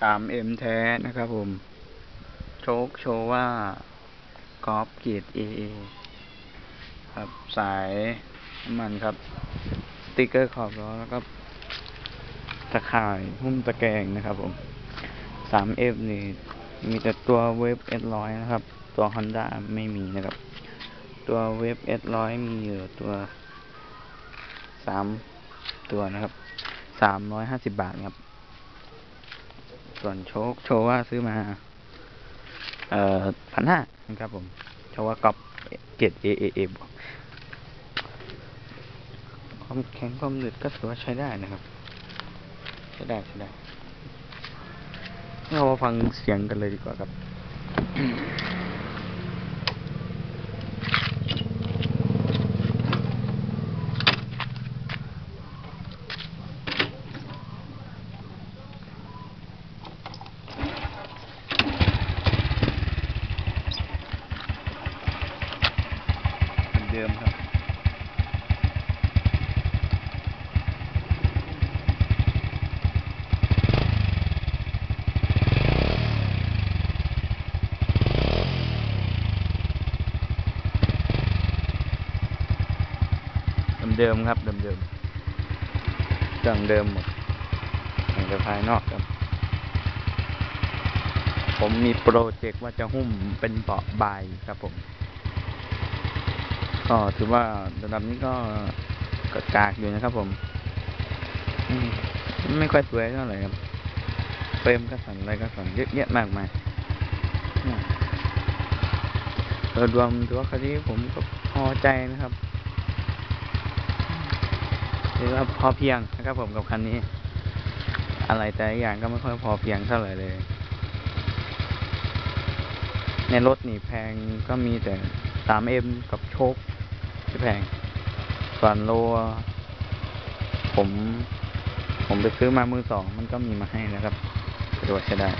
สามเอ็มแท้นะครับผม โชคโชว่ากอล์ฟเกียรเอครับสายน้ำมันครับ สติกเกอร์ขอบล้อแล้วก็ตะข่ายหุ้มตะแกรงนะครับผมสามเอฟนี่มีแต่ตัวเวฟเอสร้อยนะครับ ตัว Honda ไม่มีนะครับ ตัวเวฟเอสร้อยมีอยู่ตัวสามตัวนะครับสามร้อยห้าสิบบาทครับ ส่วนโชคโชว์ว่าซื้อมา เอ่อพันห้านะครับผมโชว์ว่ากอบเกรดเอเอเอบวกความแข็งความหนืดก็ถือว่าใช้ได้นะครับ ใช้ได้ใช้ได้เรามาฟังเสียงกันเลยดีกว่าครับ เดิมครับเดิมครับ เดิมเครื่องเดิมหมดตั้งแต่ภายนอกครับ ผมมีโปรเจกต์ว่าจะหุ้มเป็นเบาะใบครับผม ก็ถือว่าระดับนี้ก็กระกากอยู่นะครับผมอืมไม่ค่อยสวยเท่าไหร่ครับเฟรมก็สั่นอะไรก็สั่นเยอะแยะมากมายโดยรวมถือว่าคันนี้ผมก็พอใจนะครับถือว่าพอเพียงนะครับผมกับคันนี้ อะไรแต่อย่างก็ไม่ค่อยพอเพียงเท่าไหร่เลย ในรถนี่แพงก็มีแต่ 3M กับโชค พี่แพงส่วนโล ผม ผมไปซื้อมามือสอง มันก็มีมาให้นะครับสะดวกใช้ได้